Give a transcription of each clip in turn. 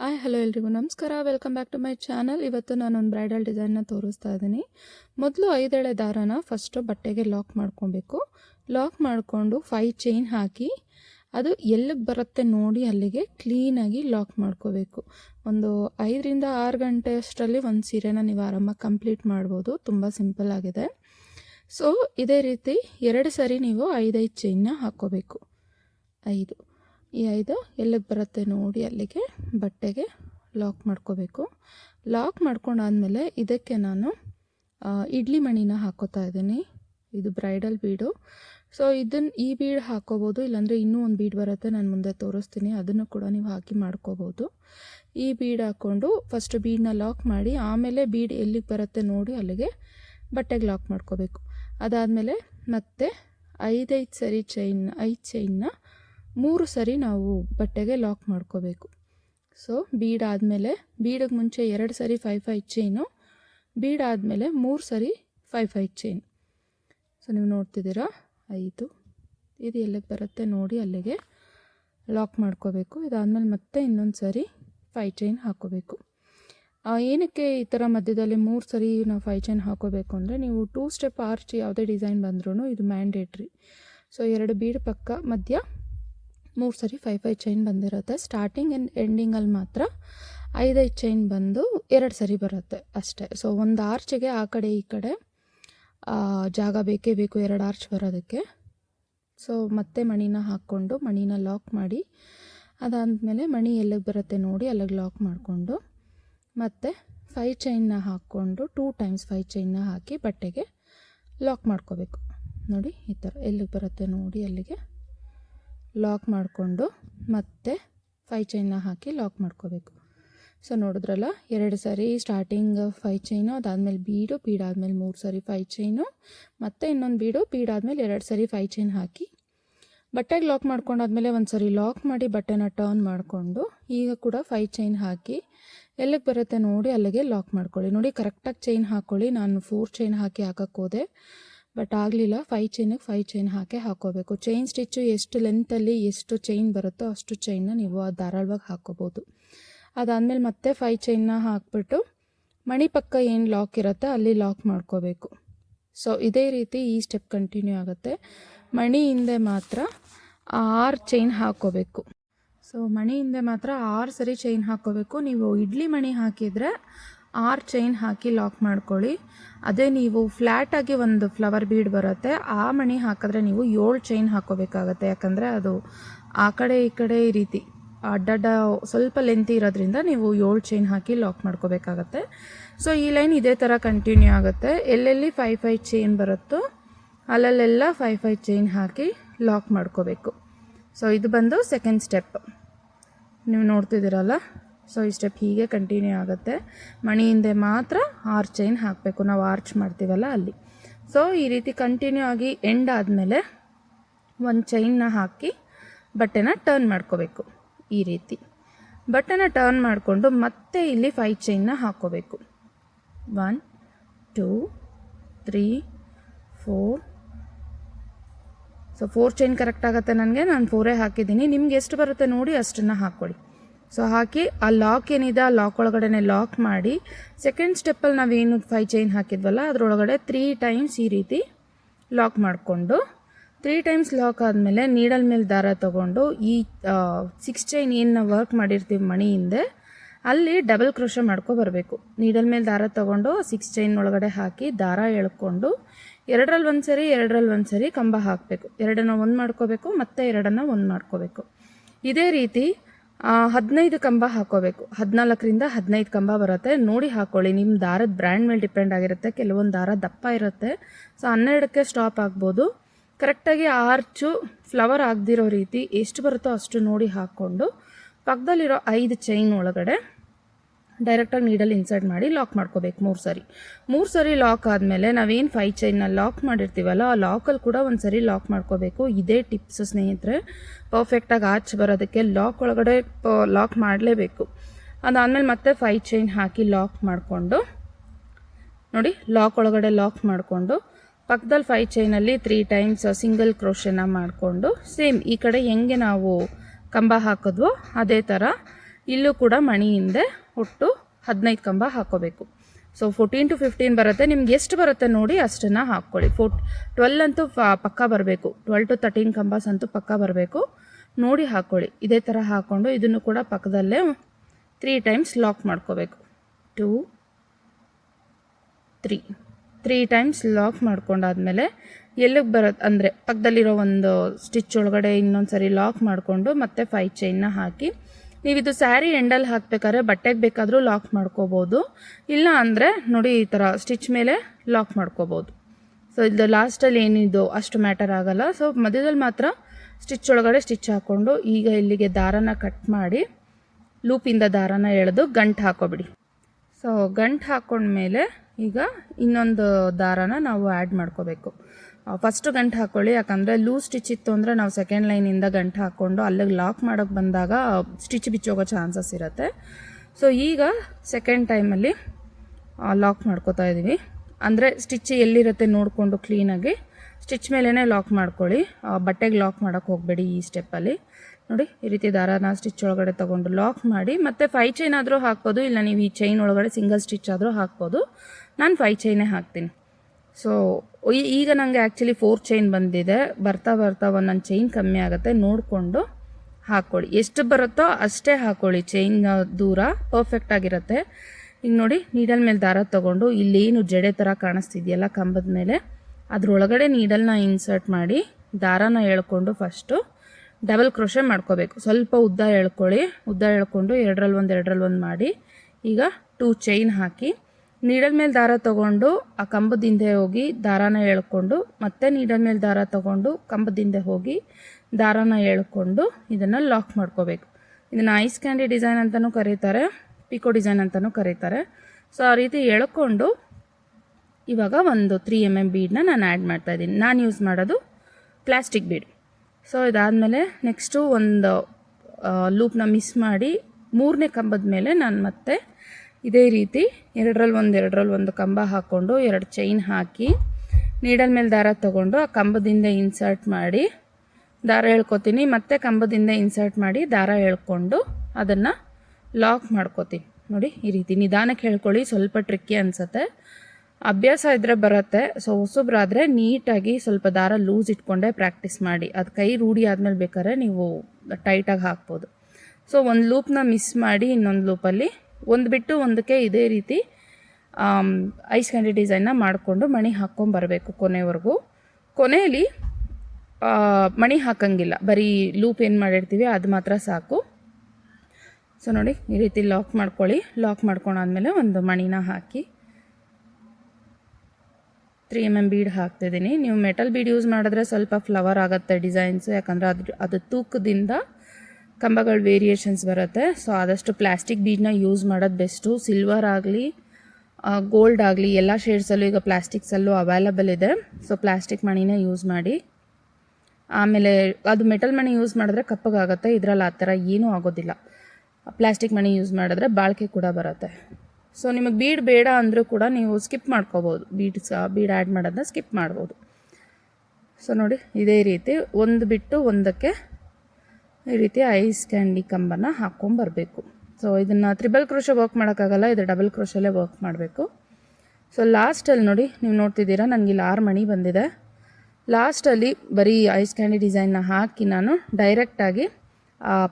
Hi, hello ಎಲ್ರಿಗೂ ನಮಸ್ಕಾರ. Welcome back to my channel ಇವತ್ತು ನಾನೊಂದು ಬ್ರೈಡಲ್ ಡಿಸೈನ್ನ ತೋರಿಸ್ತಾ ಇದ್ದೀನಿ. ಮೊದಲು ಐದೆಳೆ ದಾರನ ಫಸ್ಟು ಬಟ್ಟೆಗೆ ಲಾಕ್ ಮಾಡ್ಕೊಬೇಕು. ಲಾಕ್ ಮಾಡಿಕೊಂಡು ಫೈ ಚೈನ್ ಹಾಕಿ ಅದು ಎಲ್ಲಿಗೆ ಬರುತ್ತೆ ನೋಡಿ ಅಲ್ಲಿಗೆ ಕ್ಲೀನಾಗಿ ಲಾಕ್ ಮಾಡ್ಕೋಬೇಕು. ಒಂದು ಐದರಿಂದ ಆರು ಗಂಟೆ ಅಷ್ಟರಲ್ಲಿ ಒಂದು ಸೀರೆನ ನೀವು ಆರಾಮಾಗಿ ಕಂಪ್ಲೀಟ್ ಮಾಡ್ಬೋದು. ತುಂಬ ಸಿಂಪಲ್ ಆಗಿದೆ. ಸೊ ಇದೇ ರೀತಿ ಎರಡು ಸರಿ ನೀವು ಐದೈದು ಚೈನ್ನ ಹಾಕ್ಕೋಬೇಕು. ಐದು. ಈ ಐದು ಎಲ್ಲಿಗೆ ಬರುತ್ತೆ ನೋಡಿ ಅಲ್ಲಿಗೆ, ಬಟ್ಟೆಗೆ ಲಾಕ್ ಮಾಡ್ಕೋಬೇಕು. ಲಾಕ್ ಮಾಡ್ಕೊಂಡಾದಮೇಲೆ ಇದಕ್ಕೆ ನಾನು ಇಡ್ಲಿ ಮಣಿನ ಹಾಕೋತಾ ಇದ್ದೀನಿ. ಇದು ಬ್ರೈಡಲ್ ಬೀಡು ಸೊ ಇದನ್ನು ಈ ಬೀಡ್ ಹಾಕೋಬೋದು, ಇಲ್ಲಾಂದರೆ ಇನ್ನೂ ಒಂದು ಬೀಡ್ ಬರುತ್ತೆ ನಾನು ಮುಂದೆ ತೋರಿಸ್ತೀನಿ. ಅದನ್ನು ಕೂಡ ನೀವು ಹಾಕಿ ಮಾಡ್ಕೋಬೋದು. ಈ ಬೀಡ್ ಹಾಕ್ಕೊಂಡು ಫಸ್ಟ್ ಬೀಡನ್ನ ಲಾಕ್ ಮಾಡಿ, ಆಮೇಲೆ ಬೀಡ್ ಎಲ್ಲಿಗೆ ಬರುತ್ತೆ ನೋಡಿ ಅಲ್ಲಿಗೆ ಬಟ್ಟೆಗೆ ಲಾಕ್ ಮಾಡ್ಕೋಬೇಕು. ಅದಾದಮೇಲೆ ಮತ್ತೆ ಐದೈದು ಸರಿ ಚೈನ್ ಐದು ಚೈನ್ನ ಮೂರು ಸರಿ ನಾವು ಬಟ್ಟೆಗೆ ಲಾಕ್ ಮಾಡ್ಕೋಬೇಕು. ಸೊ ಬೀಡ್ ಆದಮೇಲೆ ಬೀಡಿಗೆ ಮುಂಚೆ ಎರಡು ಸರಿ ಫೈ ಫೈ ಚೈನು ಬೀಡ್ ಆದಮೇಲೆ ಮೂರು ಸರಿ ಫೈ ಫೈ ಚೈನ್ ಸೊ ನೀವು ನೋಡ್ತಿದ್ದೀರಾ? ಐದು. ಇದು ಎಲ್ಲಿಗೆ ಬರುತ್ತೆ ನೋಡಿ ಅಲ್ಲಿಗೆ ಲಾಕ್ ಮಾಡ್ಕೋಬೇಕು. ಇದಾದಮೇಲೆ ಮತ್ತೆ ಇನ್ನೊಂದು ಸರಿ ಫೈ ಚೈನ್ ಹಾಕೋಬೇಕು. ಏನಕ್ಕೆ ಈ ಥರ ಮಧ್ಯದಲ್ಲಿ ಮೂರು ಸರಿ ನಾವು ಫೈ ಚೈನ್ ಹಾಕೋಬೇಕು ಅಂದರೆ, ನೀವು ಟೂ ಸ್ಟೆಪ್ ಆರ್ಚ್ ಯಾವುದೇ ಡಿಸೈನ್ ಬಂದ್ರೂ ಇದು ಮ್ಯಾಂಡೇಟ್ರಿ ಸೊ ಎರಡು ಬೀಡ್ ಪಕ್ಕ ಮಧ್ಯ ಮೂರು ಸರಿ ಫೈವ್ ಫೈವ್ ಚೈನ್ ಬಂದಿರುತ್ತೆ. ಸ್ಟಾರ್ಟಿಂಗ್ ಆ್ಯಂಡ್ ಎಂಡಿಂಗಲ್ಲಿ ಮಾತ್ರ ಐದೈದು ಚೈನ್ ಬಂದು ಎರಡು ಸರಿ ಬರುತ್ತೆ ಅಷ್ಟೇ. ಸೊ ಒಂದು ಆರ್ಚಿಗೆ ಆ ಕಡೆ ಈ ಕಡೆ ಜಾಗ ಬೇಕೇ ಬೇಕು ಎರಡು ಆರ್ಚ್ ಬರೋದಕ್ಕೆ. ಸೊ ಮತ್ತೆ ಮಣಿನ ಹಾಕ್ಕೊಂಡು ಮಣಿನ ಲಾಕ್ ಮಾಡಿ, ಅದಾದಮೇಲೆ ಮಣಿ ಎಲ್ಲಿಗೆ ಬರುತ್ತೆ ನೋಡಿ ಅಲ್ಲಿಗೆ ಲಾಕ್ ಮಾಡಿಕೊಂಡು, ಮತ್ತು ಫೈ ಚೈನ್ನ ಹಾಕ್ಕೊಂಡು ಟೂ ಟೈಮ್ಸ್ ಫೈ ಚೈನ್ನ ಹಾಕಿ ಬಟ್ಟೆಗೆ ಲಾಕ್ ಮಾಡ್ಕೋಬೇಕು. ನೋಡಿ ಈ ಥರ ಎಲ್ಲಿಗೆ ಬರುತ್ತೆ ನೋಡಿ ಅಲ್ಲಿಗೆ. ಲಾಕ್ ಮಾಡಿಕೊಂಡು ಮತ್ತೆ ಫೈ ಚೈನ್ನ ಹಾಕಿ ಲಾಕ್ ಮಾಡ್ಕೋಬೇಕು. ಸೊ ನೋಡಿದ್ರಲ್ಲ, ಎರಡು ಸಾರಿ ಸ್ಟಾರ್ಟಿಂಗ್ ಫೈ ಚೈನು ಅದಾದಮೇಲೆ ಬೀಡು, ಬೀಡ್ ಆದಮೇಲೆ ಮೂರು ಸಾರಿ ಫೈ ಚೈನು ಮತ್ತು ಇನ್ನೊಂದು ಬೀಡು, ಬೀಡ್ ಆದಮೇಲೆ ಎರಡು ಸಾರಿ ಫೈ ಚೈನ್ ಹಾಕಿ ಬಟ್ಟೆಗೆ ಲಾಕ್ ಮಾಡ್ಕೊಂಡಾದ್ಮೇಲೆ ಒಂದು ಸರಿ ಲಾಕ್ ಮಾಡಿ ಬಟ್ಟೆನ ಟರ್ನ್ ಮಾಡಿಕೊಂಡು ಈಗ ಕೂಡ ಫೈ ಚೈನ್ ಹಾಕಿ ಎಲ್ಲಿಗೆ ಬರುತ್ತೆ ನೋಡಿ ಅಲ್ಲಿಗೆ ಲಾಕ್ ಮಾಡ್ಕೊಳ್ಳಿ. ನೋಡಿ ಕರೆಕ್ಟಾಗಿ ಚೈನ್ ಹಾಕ್ಕೊಳ್ಳಿ ನಾನು ಫೋರ್ ಚೈನ್ ಹಾಕಿ ಹಾಕೋಕ್ಕೋದೆ ಬಟ್ ಆಗಲಿಲ್ಲ. ಫೈ ಚೈನಿಗೆ ಫೈ ಚೈನ್ ಹಾಕೇ ಹಾಕೋಬೇಕು. ಚೈನ್ ಸ್ಟಿಚ್ಚು ಎಷ್ಟು ಲೆಂತಲ್ಲಿ ಎಷ್ಟು ಚೈನ್ ಬರುತ್ತೋ ಅಷ್ಟು ಚೈನ್ನ ನೀವು ಧಾರಾಳವಾಗಿ ಹಾಕೋಬೋದು. ಅದಾದಮೇಲೆ ಮತ್ತೆ ಫೈ ಚೈನ್ನ ಹಾಕ್ಬಿಟ್ಟು ಮಣಿ ಪಕ್ಕ ಏನು ಲಾಕ್ ಇರುತ್ತೆ ಅಲ್ಲಿ ಲಾಕ್ ಮಾಡ್ಕೋಬೇಕು. ಸೊ ಇದೇ ರೀತಿ ಈ ಸ್ಟೆಪ್ ಕಂಟಿನ್ಯೂ ಆಗುತ್ತೆ. ಮಣಿ ಹಿಂದೆ ಮಾತ್ರ ಆರು ಚೈನ್ ಹಾಕೋಬೇಕು. ಸೊ ಮಣಿ ಹಿಂದೆ ಮಾತ್ರ ಆರು ಸರಿ ಚೈನ್ ಹಾಕೋಬೇಕು. ನೀವು ಇಡ್ಲಿ ಮಣಿ ಹಾಕಿದರೆ ಆರು ಚೈನ್ ಹಾಕಿ ಲಾಕ್ ಮಾಡ್ಕೊಳ್ಳಿ. ಅದೇ ನೀವು ಫ್ಲ್ಯಾಟಾಗಿ ಒಂದು ಫ್ಲವರ್ ಬೀಡ್ ಬರುತ್ತೆ. ಆ ಮಣಿ ಹಾಕಿದ್ರೆ ನೀವು ಏಳು ಚೈನ್ ಹಾಕೋಬೇಕಾಗತ್ತೆ. ಯಾಕಂದರೆ ಅದು ಆ ಕಡೆ ಈ ಕಡೆ ಈ ರೀತಿ ಅಡ್ಡಡ್ಡ ಸ್ವಲ್ಪ ಲೆಂತ್ ಇರೋದ್ರಿಂದ ನೀವು ಏಳು ಚೈನ್ ಹಾಕಿ ಲಾಕ್ ಮಾಡ್ಕೋಬೇಕಾಗತ್ತೆ. ಸೊ ಈ ಲೈನ್ ಇದೇ ಥರ ಕಂಟಿನ್ಯೂ ಆಗುತ್ತೆ. ಎಲ್ಲೆಲ್ಲಿ ಫೈ ಫೈ ಚೈನ್ ಬರುತ್ತೋ ಅಲ್ಲಲ್ಲೆಲ್ಲ ಫೈ ಫೈ ಚೈನ್ ಹಾಕಿ ಲಾಕ್ ಮಾಡ್ಕೋಬೇಕು. ಸೊ ಇದು ಬಂದು ಸೆಕೆಂಡ್ ಸ್ಟೆಪ್ ನೀವು ನೋಡ್ತಿದ್ದೀರಲ್ಲ? ಸೊ ಈ ಸ್ಟೆಪ್ ಹೀಗೆ ಕಂಟಿನ್ಯೂ ಆಗುತ್ತೆ. ಮಣಿ ಮಾತ್ರ ಆರು ಚೈನ್ ಹಾಕಬೇಕು. ನಾವು ಆರ್ಚ್ ಮಾಡ್ತೀವಲ್ಲ ಅಲ್ಲಿ. ಸೊ ಈ ರೀತಿ ಕಂಟಿನ್ಯೂ ಆಗಿ ಎಂಡ್ ಆದಮೇಲೆ ಒಂದು ಚೈನ್ನ ಹಾಕಿ ಬಟ್ಟೆನ ಟರ್ನ್ ಮಾಡ್ಕೋಬೇಕು. ಈ ರೀತಿ. ಬಟ್ಟೆನ ಟರ್ನ್ ಮಾಡಿಕೊಂಡು ಮತ್ತೆ ಇಲ್ಲಿ ಫೈವ್ ಚೈನ್ನ ಹಾಕ್ಕೋಬೇಕು one two three four so four chain correct ಆಗುತ್ತೆ ನನಗೆ. ನಾನು ಫೋರೇ ಹಾಕಿದ್ದೀನಿ. ನಿಮ್ಗೆ ಎಷ್ಟು ಬರುತ್ತೆ ನೋಡಿ ಅಷ್ಟನ್ನು ಹಾಕ್ಕೊಳ್ಳಿ. ಸೊ ಹಾಕಿ ಆ ಲಾಕ್ ಏನಿದೆ, ಆ ಲಾಕ್ ಒಳಗಡೆ ಲಾಕ್ ಮಾಡಿ ಸೆಕೆಂಡ್ ಸ್ಟೆಪ್ಪಲ್ಲಿ ನಾವೇನು ಫೈ ಚೈನ್ ಹಾಕಿದ್ವಲ್ಲ, ಅದರೊಳಗಡೆ ತ್ರೀ ಟೈಮ್ಸ್ ಈ ರೀತಿ ಲಾಕ್ ಮಾಡಿಕೊಂಡು ತ್ರೀ ಟೈಮ್ಸ್ ಲಾಕ್ ಆದಮೇಲೆ ನೀಡಲ್ ಮೇಲೆ ದಾರ ತಗೊಂಡು ಈ ಸಿಕ್ಸ್ ಚೈನ್ ಏನು ನಾವು ವರ್ಕ್ ಮಾಡಿರ್ತೀವಿ ಮಣಿ ಹಿಂದೆ, ಅಲ್ಲಿ ಡಬಲ್ ಕ್ರೋಶ ಮಾಡ್ಕೊ ಬರಬೇಕು. ನೀಡಲ್ ಮೇಲೆ ದಾರ ತಗೊಂಡು ಸಿಕ್ಸ್ ಚೈನ್ ಒಳಗಡೆ ಹಾಕಿ ದಾರ ಎಳ್ಕೊಂಡು, ಎರಡರಲ್ಲಿ ಒಂದು ಸರಿ, ಎರಡರಲ್ಲಿ ಒಂದು ಸರಿ ಕಂಬ ಹಾಕಬೇಕು. ಎರಡನ್ನ ಒಂದು ಮಾಡ್ಕೋಬೇಕು, ಮತ್ತೆ ಎರಡನ್ನ ಒಂದು ಮಾಡ್ಕೋಬೇಕು. ಇದೇ ರೀತಿ ಹದಿನೈದು ಕಂಬ ಹಾಕೋಬೇಕು. ಹದಿನಾಲ್ಕರಿಂದ ಹದಿನೈದು ಕಂಬ ಬರುತ್ತೆ. ನೋಡಿ ಹಾಕೊಳ್ಳಿ ನಿಮ್ಮ ದಾರದ ಬ್ರ್ಯಾಂಡ್ ಮೇಲೆ ಡಿಪೆಂಡ್ ಆಗಿರುತ್ತೆ. ಕೆಲವೊಂದು ದಾರ ದಪ್ಪ ಇರುತ್ತೆ. ಸೊ ಹನ್ನೆರಡಕ್ಕೆ ಸ್ಟಾಪ್ ಆಗ್ಬೋದು. ಕರೆಕ್ಟಾಗಿ ಆರ್ಚು ಫ್ಲವರ್ ಆಗದಿರೋ ರೀತಿ ಎಷ್ಟು ಬರುತ್ತೋ ಅಷ್ಟು ನೋಡಿ ಹಾಕ್ಕೊಂಡು, ಪಕ್ಕದಲ್ಲಿರೋ ಐದು ಚೈನ್ ಒಳಗಡೆ ಡೈರೆಕ್ಟಾಗಿ ನೀಡಲ್ಲಿ ಇನ್ಸರ್ಟ್ ಮಾಡಿ ಲಾಕ್ ಮಾಡ್ಕೋಬೇಕು ಮೂರು ಸರಿ. ಮೂರು ಸರಿ ಲಾಕ್ ಆದಮೇಲೆ ನಾವೇನು ಫೈ ಚೈನ್ನ ಲಾಕ್ ಮಾಡಿರ್ತೀವಲ್ಲ, ಆ ಲಾಕಲ್ಲಿ ಕೂಡ ಒಂದು ಸರಿ ಲಾಕ್ ಮಾಡ್ಕೋಬೇಕು. ಇದೇ ಟಿಪ್ಸ್ ಸ್ನೇಹಿತರೆ. ಪರ್ಫೆಕ್ಟಾಗಿ ಆಚೆ ಬರೋದಕ್ಕೆ ಲಾಕ್ ಒಳಗಡೆ ಲಾಕ್ ಮಾಡಲೇಬೇಕು. ಅದಾದಮೇಲೆ ಮತ್ತೆ ಫೈ ಚೈನ್ ಹಾಕಿ ಲಾಕ್ ಮಾಡಿಕೊಂಡು, ನೋಡಿ ಲಾಕ್ ಒಳಗಡೆ ಲಾಕ್ ಮಾಡಿಕೊಂಡು ಪಕ್ಕದಲ್ಲಿ ಫೈ ಚೈನಲ್ಲಿ ತ್ರೀ ಟೈಮ್ಸ್ ಸಿಂಗಲ್ ಕ್ರೋಶನ ಮಾಡಿಕೊಂಡು ಸೇಮ್ ಈ ಕಡೆ ಹೆಂಗೆ ನಾವು ಕಂಬ ಹಾಕಿದ್ವೋ ಅದೇ ಥರ ಇಲ್ಲೂ ಕೂಡ ಮಣಿ ಒಟ್ಟು ಹದಿನೈದು ಕಂಬ ಹಾಕೋಬೇಕು. ಸೊ ಫೋರ್ಟೀನ್ ಟು ಫಿಫ್ಟೀನ್ ಬರುತ್ತೆ. ನಿಮ್ಗೆ ಎಷ್ಟು ಬರುತ್ತೆ ನೋಡಿ ಅಷ್ಟನ್ನು ಹಾಕ್ಕೊಳ್ಳಿ. ಫೋರ್ ಟ್ವೆಲ್ ಅಂತೂ ಪಕ್ಕ ಬರಬೇಕು. ಟ್ವೆಲ್ ಟು ತರ್ಟೀನ್ ಕಂಬಸ್ ಅಂತೂ ಪಕ್ಕ ಬರಬೇಕು. ನೋಡಿ ಹಾಕ್ಕೊಳ್ಳಿ. ಇದೇ ಥರ ಹಾಕ್ಕೊಂಡು ಇದನ್ನು ಕೂಡ ಪಕ್ಕದಲ್ಲೇ ತ್ರೀ ಟೈಮ್ಸ್ ಲಾಕ್ ಮಾಡ್ಕೋಬೇಕು. Two three three times lock ಮಾಡ್ಕೊಂಡಾದ್ಮೇಲೆ ಎಲ್ಲಿಗೆ ಬರತ್ತೆ ಅಂದರೆ ಪಕ್ಕದಲ್ಲಿರೋ ಒಂದು ಸ್ಟಿಚ್ ಒಳಗಡೆ ಇನ್ನೊಂದು ಸರಿ ಲಾಕ್ ಮಾಡಿಕೊಂಡು ಮತ್ತೆ ಫೈ ಚೈನ್ನ ಹಾಕಿ ನೀವು ಇದು ಸ್ಯಾರಿ ಎಂಡಲ್ಲಿ ಹಾಕ್ಬೇಕಾದ್ರೆ ಬಟ್ಟೆಗೆ ಬೇಕಾದರೂ ಲಾಕ್ ಮಾಡ್ಕೋಬೋದು. ಇಲ್ಲ ಅಂದರೆ ನೋಡಿ ಈ ಥರ ಸ್ಟಿಚ್ ಮೇಲೆ ಲಾಕ್ ಮಾಡ್ಕೋಬೋದು. ಸೊ ಇದು ಲಾಸ್ಟಲ್ಲಿ ಏನಿದೋ ಅಷ್ಟು ಮ್ಯಾಟರ್ ಆಗೋಲ್ಲ. ಸೊ ಮಧ್ಯದಲ್ಲಿ ಮಾತ್ರ ಸ್ಟಿಚ್ ಒಳಗಡೆ ಸ್ಟಿಚ್ ಹಾಕ್ಕೊಂಡು ಈಗ ಇಲ್ಲಿಗೆ ದಾರನ ಕಟ್ ಮಾಡಿ ಲೂಪಿಂದ ದಾರನ ಎಳೆದು ಗಂಟು ಹಾಕೋಬಿಡಿ. ಸೊ ಗಂಟು ಹಾಕ್ಕೊಂಡ್ಮೇಲೆ ಈಗ ಇನ್ನೊಂದು ದಾರನ ನಾವು ಆ್ಯಡ್ ಮಾಡ್ಕೋಬೇಕು. ಫಸ್ಟು ಗಂಟು ಹಾಕ್ಕೊಳ್ಳಿ ಯಾಕಂದರೆ ಲೂಸ್ ಸ್ಟಿಚ್ ಇತ್ತು ಅಂದರೆ ನಾವು ಸೆಕೆಂಡ್ ಲೈನಿಂದ ಗಂಟು ಹಾಕ್ಕೊಂಡು ಅಲ್ಲಿಗೆ ಲಾಕ್ ಮಾಡೋಕ್ಕೆ ಬಂದಾಗ ಸ್ಟಿಚ್ ಬಿಚ್ಚೋಗೋ ಚಾನ್ಸಸ್ ಇರುತ್ತೆ. ಸೊ ಈಗ ಸೆಕೆಂಡ್ ಟೈಮಲ್ಲಿ ಲಾಕ್ ಮಾಡ್ಕೋತಾ ಇದ್ದೀವಿ ಅಂದರೆ ಸ್ಟಿಚ್ ಎಲ್ಲಿರುತ್ತೆ ನೋಡಿಕೊಂಡು ಕ್ಲೀನಾಗಿ ಸ್ಟಿಚ್ ಮೇಲೇ ಲಾಕ್ ಮಾಡ್ಕೊಳ್ಳಿ. ಬಟ್ಟೆಗೆ ಲಾಕ್ ಮಾಡೋಕ್ಕೆ ಹೋಗಬೇಡಿ ಈ ಸ್ಟೆಪ್ಪಲ್ಲಿ ನೋಡಿ, ಈ ರೀತಿ ದಾರಾನ ಸ್ಟಿಚ್ ಒಳಗಡೆ ತೊಗೊಂಡು ಲಾಕ್ ಮಾಡಿ, ಮತ್ತು ಫೈ ಚೈನ್ ಆದರೂ ಹಾಕ್ಬೋದು, ಇಲ್ಲ ನೀವು ಈ ಚೈನ್ ಒಳಗಡೆ ಸಿಂಗಲ್ ಸ್ಟಿಚ್ ಆದರೂ ಹಾಕ್ಬೋದು. ನಾನು ಫೈ ಚೈನೇ ಹಾಕ್ತೀನಿ. ಸೊ ಈಗ ನನಗೆ ಆ್ಯಕ್ಚುಲಿ ಫೋರ್ ಚೈನ್ ಬಂದಿದೆ. ಬರ್ತಾ ಬರ್ತಾ ಒಂದೊಂದು ಚೈನ್ ಕಮ್ಮಿ ಆಗುತ್ತೆ. ನೋಡಿಕೊಂಡು ಹಾಕ್ಕೊಳ್ಳಿ ಎಷ್ಟು ಬರುತ್ತೋ ಅಷ್ಟೇ ಹಾಕ್ಕೊಳ್ಳಿ ಚೈನ್ ದೂರ ಪರ್ಫೆಕ್ಟ್ ಆಗಿರುತ್ತೆ. ಈಗ ನೋಡಿ ನೀಡಲ್ ಮೇಲೆ ದಾರ ತೊಗೊಂಡು ಇಲ್ಲೇನು ಜಡೆ ಥರ ಕಾಣಿಸ್ತಿದೆಯಲ್ಲ ಕಂಬದ ಮೇಲೆ? ಅದರೊಳಗಡೆ ನೀಡಲ್ನ ಇನ್ಸರ್ಟ್ ಮಾಡಿ ದಾರಾನ ಎಳ್ಕೊಂಡು ಫಸ್ಟು ಡಬಲ್ ಕ್ರೋಶೆ ಮಾಡ್ಕೋಬೇಕು. ಸ್ವಲ್ಪ ಉದ್ದ ಎಳ್ಕೊಳ್ಳಿ. ಉದ್ದ ಎಳ್ಕೊಂಡು ಎರಡರಲ್ಲಿ ಒಂದು ಎರಡರಲ್ಲಿ ಒಂದು ಮಾಡಿ ಈಗ ಟೂ ಚೈನ್ ಹಾಕಿ ನೀಡಲ್ ಮೇಲೆ ದಾರ ತಗೊಂಡು ಆ ಕಂಬದ ಹಿಂದೆ ಹೋಗಿ ದಾರಾನ ಎಳ್ಕೊಂಡು ಮತ್ತೆ ನೀಡಲ್ ಮೇಲೆ ದಾರ ತಗೊಂಡು ಕಂಬದ ಹಿಂದೆ ಹೋಗಿ ದಾರಾನ ಎಳ್ಕೊಂಡು ಇದನ್ನು ಲಾಕ್ ಮಾಡ್ಕೋಬೇಕು. ಇದನ್ನು ಐಸ್ ಕ್ಯಾಂಡಿ ಡಿಸೈನ್ ಅಂತಲೂ ಕರೀತಾರೆ, ಪಿಕೋ ಡಿಸೈನ್ ಅಂತಲೂ ಕರೀತಾರೆ. ಸೊ ಆ ರೀತಿ ಎಳ್ಕೊಂಡು ಇವಾಗ ಒಂದು ತ್ರೀ ಎಂ ಎಂ ಬೀಡನ್ನ ನಾನು ಆ್ಯಡ್ ಮಾಡ್ತಾ ಇದ್ದೀನಿ. ನಾನು ಯೂಸ್ ಮಾಡೋದು ಪ್ಲಾಸ್ಟಿಕ್ ಬೀಡ್ ಸೊ ಇದಾದಮೇಲೆ ನೆಕ್ಸ್ಟು ಒಂದು ಲೂಪ್ನ ಮಿಸ್ ಮಾಡಿ ಮೂರನೇ ಕಂಬದ ಮೇಲೆ ನಾನು ಮತ್ತೆ ಇದೇ ರೀತಿ ಎರಡರಲ್ಲಿ ಒಂದು ಎರಡರಲ್ಲಿ ಒಂದು ಕಂಬ ಹಾಕ್ಕೊಂಡು ಎರಡು ಚೈನ್ ಹಾಕಿ ನೀಡಲ್ ಮೇಲೆ ದಾರ ತೊಗೊಂಡು ಆ ಕಂಬದಿಂದ ಇನ್ಸರ್ಟ್ ಮಾಡಿ ದಾರ ಎಳ್ಕೊತೀನಿ. ಮತ್ತೆ ಕಂಬದಿಂದ ಇನ್ಸರ್ಟ್ ಮಾಡಿ ದಾರ ಎಳ್ಕೊಂಡು ಅದನ್ನು ಲಾಕ್ ಮಾಡ್ಕೋತೀನಿ. ನೋಡಿ, ಈ ರೀತಿ ನಿಧಾನಕ್ಕೆ ಹೇಳ್ಕೊಳ್ಳಿ. ಸ್ವಲ್ಪ ಟ್ರಿಕ್ಕಿ ಅನಿಸುತ್ತೆ. ಅಭ್ಯಾಸ ಇದ್ರೆ ಬರುತ್ತೆ. ಸೊ ಹೊಸಬ್ರಾದರೆ ನೀಟಾಗಿ ಸ್ವಲ್ಪ ದಾರ ಲೂಸ್ ಇಟ್ಕೊಂಡೆ ಪ್ರಾಕ್ಟೀಸ್ ಮಾಡಿ. ಅದು ಕೈ ರೂಢಿ ಆದಮೇಲೆ ಬೇಕಾದ್ರೆ ನೀವು ಟೈಟಾಗಿ ಹಾಕ್ಬೋದು. ಸೊ ಒಂದು ಲೂಪ್ನ ಮಿಸ್ ಮಾಡಿ ಇನ್ನೊಂದು ಲೂಪಲ್ಲಿ ಒಂದು ಬಿಟ್ಟು ಒಂದಕ್ಕೆ ಇದೇ ರೀತಿ ಐಸ್ ಕ್ಯಾಂಡಿ ಡಿಸೈನ್ನ ಮಾಡಿಕೊಂಡು ಮಣಿ ಹಾಕ್ಕೊಂಬರಬೇಕು ಕೊನೆವರೆಗೂ. ಕೊನೆಯಲ್ಲಿ ಮಣಿ ಹಾಕಂಗಿಲ್ಲ. ಬರೀ ಲೂಪ್ ಏನು ಮಾಡಿರ್ತೀವಿ ಅದು ಮಾತ್ರ ಸಾಕು. ಸೊ ನೋಡಿ, ಈ ರೀತಿ ಲಾಕ್ ಮಾಡ್ಕೊಳ್ಳಿ. ಲಾಕ್ ಮಾಡ್ಕೊಂಡಾದ್ಮೇಲೆ ಒಂದು ಮಣಿನ ಹಾಕಿ. ತ್ರೀ ಎಂ ಎಂ ಬೀಡ್ ಹಾಕ್ತಿದ್ದೀನಿ. ನೀವು ಮೆಟಲ್ ಬೀಡ್ ಯೂಸ್ ಮಾಡಿದ್ರೆ ಸ್ವಲ್ಪ ಫ್ಲವರ್ ಆಗುತ್ತೆ ಡಿಸೈನ್ಸ್, ಯಾಕಂದರೆ ಅದು ಅದು ತೂಕದಿಂದ ಕಂಬಗಳ ವೇರಿಯೇಷನ್ಸ್ ಬರುತ್ತೆ. ಸೊ ಆದಷ್ಟು ಪ್ಲಾಸ್ಟಿಕ್ ಬೀಡನ್ನ ಯೂಸ್ ಮಾಡೋದು ಬೆಸ್ಟು. ಸಿಲ್ವರ್ ಆಗಲಿ ಗೋಲ್ಡ್ ಆಗಲಿ, ಎಲ್ಲ ಶೇಡ್ಸಲ್ಲೂ ಈಗ ಪ್ಲಾಸ್ಟಿಕ್ಸಲ್ಲೂ ಅವೈಲಬಲ್ ಇದೆ. ಸೊ ಪ್ಲಾಸ್ಟಿಕ್ ಮಣಿನೇ ಯೂಸ್ ಮಾಡಿ. ಆಮೇಲೆ ಅದು ಮೆಟಲ್ ಮಣಿ ಯೂಸ್ ಮಾಡಿದ್ರೆ ಕಪ್ಪಗಾಗುತ್ತೆ. ಇದರಲ್ಲಿ ಆ ಥರ ಏನೂ ಆಗೋದಿಲ್ಲ. ಪ್ಲಾಸ್ಟಿಕ್ ಮಣಿ ಯೂಸ್ ಮಾಡಿದ್ರೆ ಬಾಳಿಕೆ ಕೂಡ ಬರುತ್ತೆ. ಸೊ ನಿಮಗೆ ಬೀಡ್ ಬೇಡ ಅಂದರೂ ಕೂಡ ನೀವು ಸ್ಕಿಪ್ ಮಾಡ್ಕೋಬೋದು. ಬೀಡ್ಸ್ ಬೀಡ್ ಆ್ಯಡ್ ಮಾಡೋದನ್ನ ಸ್ಕಿಪ್ ಮಾಡ್ಬೋದು. ಸೊ ನೋಡಿ, ಇದೇ ರೀತಿ. ಒಂದು ಬಿಟ್ಟು ಒಂದಕ್ಕೆ ಈ ರೀತಿ ಐಸ್ ಕ್ಯಾಂಡಿ ಕಂಬನ ಹಾಕ್ಕೊಂಬರ್ಬೇಕು ಸೊ ಇದನ್ನು ತ್ರಿಬಲ್ ಕ್ರೋಶ ವರ್ಕ್ ಮಾಡೋಕ್ಕಾಗಲ್ಲ, ಇದು ಡಬಲ್ ಕ್ರೋಶಲ್ಲೇ ವರ್ಕ್ ಮಾಡಬೇಕು. ಸೊ ಲಾಸ್ಟಲ್ಲಿ ನೋಡಿ, ನೀವು ನೋಡ್ತಿದ್ದೀರಾ, ನನಗೆ ಇಲ್ಲಿ ಆರು ಮಣಿ ಬಂದಿದೆ. ಲಾಸ್ಟಲ್ಲಿ ಬರೀ ಐಸ್ ಕ್ಯಾಂಡಿ ಡಿಸೈನ್ನ ಹಾಕಿ ನಾನು ಡೈರೆಕ್ಟಾಗಿ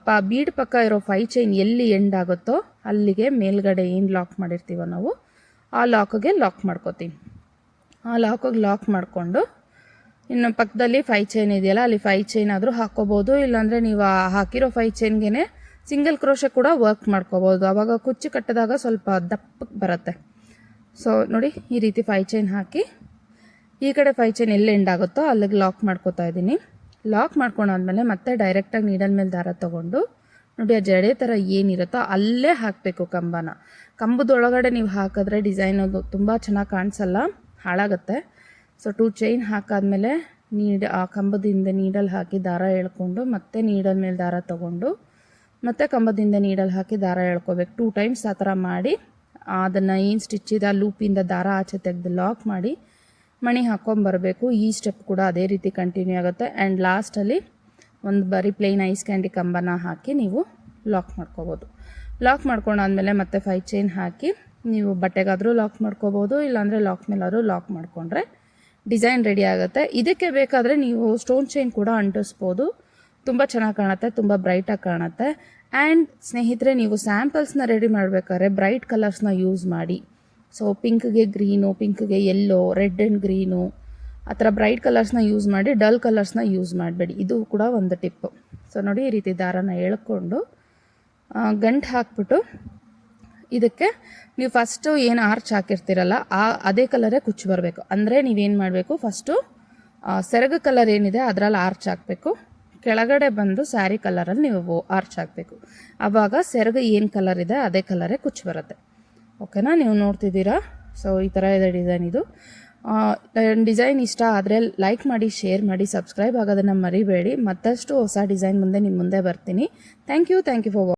ಪ, ಬೀಡ್ ಪಕ್ಕ ಇರೋ ಫೈ ಚೈನ್ ಎಲ್ಲಿ ಎಂಡ್ ಆಗುತ್ತೋ ಅಲ್ಲಿಗೆ ಮೇಲ್ಗಡೆ ಏನು ಲಾಕ್ ಮಾಡಿರ್ತೀವೋ ನಾವು, ಆ ಲಾಕಿಗೆ ಲಾಕ್ ಮಾಡ್ಕೋತೀನಿ. ಆ ಲಾಕಿಗೆ ಲಾಕ್ ಮಾಡಿಕೊಂಡು ಇನ್ನು ಪಕ್ಕದಲ್ಲಿ ಫೈ ಚೈನ್ ಇದೆಯಲ್ಲ, ಅಲ್ಲಿ ಫೈ ಚೈನ್ ಆದರೂ ಹಾಕ್ಕೋಬೋದು. ಇಲ್ಲಾಂದರೆ ನೀವು ಹಾಕಿರೋ ಫೈ ಚೈನ್ಗೆ ಸಿಂಗಲ್ ಕ್ರೋಶೆ ಕೂಡ ವರ್ಕ್ ಮಾಡ್ಕೋಬೋದು. ಆವಾಗ ಕುಚ್ಚು ಕಟ್ಟಿದಾಗ ಸ್ವಲ್ಪ ದಪ್ಪಕ್ಕೆ ಬರುತ್ತೆ. ಸೊ ನೋಡಿ, ಈ ರೀತಿ ಫೈ ಚೈನ್ ಹಾಕಿ, ಈ ಕಡೆ ಫೈ ಚೈನ್ ಎಲ್ಲಿ ಎಂಡ್ ಆಗುತ್ತೋ ಅಲ್ಲಿಗೆ ಲಾಕ್ ಮಾಡ್ಕೋತಾ ಇದ್ದೀನಿ. ಲಾಕ್ ಮಾಡ್ಕೊಂಡಾದ್ಮೇಲೆ ಮತ್ತೆ ಡೈರೆಕ್ಟಾಗಿ ನೀಡಲ್ ಮೇಲೆ ದಾರ ತೊಗೊಂಡು, ನೋಡಿ, ಆ ಜಡೆ ಥರ ಏನಿರುತ್ತೋ ಅಲ್ಲೇ ಹಾಕಬೇಕು ಕಂಬನ. ಕಂಬದೊಳಗಡೆ ನೀವು ಹಾಕಿದ್ರೆ ಡಿಸೈನ್ ಅದು ತುಂಬ ಚೆನ್ನಾಗಿ ಕಾಣಿಸಲ್ಲ, ಹಾಳಾಗುತ್ತೆ. ಸೊ ಟೂ ಚೈನ್ ಹಾಕಾದಮೇಲೆ ನೀಡ್, ಆ ಕಂಬದಿಂದ ನೀಡಲ್ ಹಾಕಿ ದಾರ ಎಳ್ಕೊಂಡು ಮತ್ತೆ ನೀಡಲ್ ಮೇಲೆ ದಾರ ತಗೊಂಡು ಮತ್ತೆ ಕಂಬದಿಂದ ನೀಡಲ್ ಹಾಕಿ ದಾರ ಎಳ್ಕೊಬೇಕು. ಟೂ ಟೈಮ್ಸ್ ಆ ಥರ ಮಾಡಿ ಅದನ್ನು ಏನು ಸ್ಟಿಚ್ ಇದೆ ಆ ಲೂಪಿಂದ ದಾರ ಆಚೆ ತೆಗೆದು ಲಾಕ್ ಮಾಡಿ ಮಣಿ ಹಾಕ್ಕೊಂಬರಬೇಕು ಈ ಸ್ಟೆಪ್ ಕೂಡ ಅದೇ ರೀತಿ ಕಂಟಿನ್ಯೂ ಆಗುತ್ತೆ. ಆ್ಯಂಡ್ ಲಾಸ್ಟಲ್ಲಿ ಒಂದು ಬರೀ ಪ್ಲೇನ್ ಐಸ್ ಕ್ಯಾಂಡಿ ಕಂಬನ ಹಾಕಿ ನೀವು ಲಾಕ್ ಮಾಡ್ಕೋಬೋದು. ಲಾಕ್ ಮಾಡ್ಕೊಂಡಾದ್ಮೇಲೆ ಮತ್ತೆ ಫೈ ಚೈನ್ ಹಾಕಿ ನೀವು ಬಟ್ಟೆಗಾದರೂ ಲಾಕ್ ಮಾಡ್ಕೋಬೋದು, ಇಲ್ಲಾಂದರೆ ಲಾಕ್ ಮೇಲಾದರೂ ಲಾಕ್ ಮಾಡಿಕೊಂಡ್ರೆ ಡಿಸೈನ್ ರೆಡಿ ಆಗುತ್ತೆ. ಇದಕ್ಕೆ ಬೇಕಾದರೆ ನೀವು ಸ್ಟೋನ್ ಚೈನ್ ಕೂಡ ಅಂಟಿಸ್ಬೋದು. ತುಂಬ ಚೆನ್ನಾಗಿ ಕಾಣುತ್ತೆ, ತುಂಬ ಬ್ರೈಟಾಗಿ ಕಾಣುತ್ತೆ. ಆ್ಯಂಡ್ ಸ್ನೇಹಿತರೆ, ನೀವು ಸ್ಯಾಂಪಲ್ಸ್ನ ರೆಡಿ ಮಾಡಬೇಕಾದ್ರೆ ಬ್ರೈಟ್ ಕಲರ್ಸ್ನ ಯೂಸ್ ಮಾಡಿ. ಸೊ ಪಿಂಕ್ಗೆ ಗ್ರೀನು ಪಿಂಕ್ಗೆ ಯೆಲ್ಲೋ ರೆಡ್ ಆ್ಯಂಡ್ ಗ್ರೀನು ಆ ಥರ ಬ್ರೈಟ್ ಕಲರ್ಸ್ನ ಯೂಸ್ ಮಾಡಿ ಡಲ್ ಕಲರ್ಸ್ನ ಯೂಸ್ ಮಾಡಬೇಡಿ. ಇದು ಕೂಡ ಒಂದು ಟಿಪ್ಪು ಸೊ ನೋಡಿ ಈ ರೀತಿ ದಾರನ ಎಳ್ಕೊಂಡು ಗಂಟು ಹಾಕ್ಬಿಟ್ಟು ಇದಕ್ಕೆ ನೀವು ಫಸ್ಟು ಏನು ಆರ್ಚ್ ಹಾಕಿರ್ತೀರಲ್ಲ, ಆ ಅದೇ ಕಲರೇ ಕುಚ್ಚು ಬರಬೇಕು. ಅಂದರೆ ನೀವೇನು ಮಾಡಬೇಕು ಫಸ್ಟು ಸೆರಗ ಕಲರ್ ಏನಿದೆ ಅದರಲ್ಲಿ ಆರ್ಚ್ ಹಾಕಬೇಕು. ಕೆಳಗಡೆ ಬಂದು ಸ್ಯಾರಿ ಕಲರಲ್ಲಿ ನೀವು ಆರ್ಚ್ ಹಾಕಬೇಕು. ಆವಾಗ ಸೆರಗು ಏನು ಕಲರ್ ಇದೆ ಅದೇ ಕಲರೇ ಕುಚ್ಚು ಬರುತ್ತೆ. ಓಕೆನಾ ನೀವು ನೋಡ್ತಿದ್ದೀರಾ? ಸೊ ಈ ಥರ ಇದೆ ಡಿಸೈನ್ ಇದು. ಡಿಸೈನ್ ಇಷ್ಟ ಆದರೆ ಲೈಕ್ ಮಾಡಿ ಶೇರ್ ಮಾಡಿ ಸಬ್ಸ್ಕ್ರೈಬ್ ಆಗೋದನ್ನು ಮರಿಬೇಡಿ. ಮತ್ತಷ್ಟು ಹೊಸ ಡಿಸೈನ್ ಮುಂದೆ ನಿಮ್ಮ ಮುಂದೆ ಬರ್ತೀನಿ. Thank you thank you for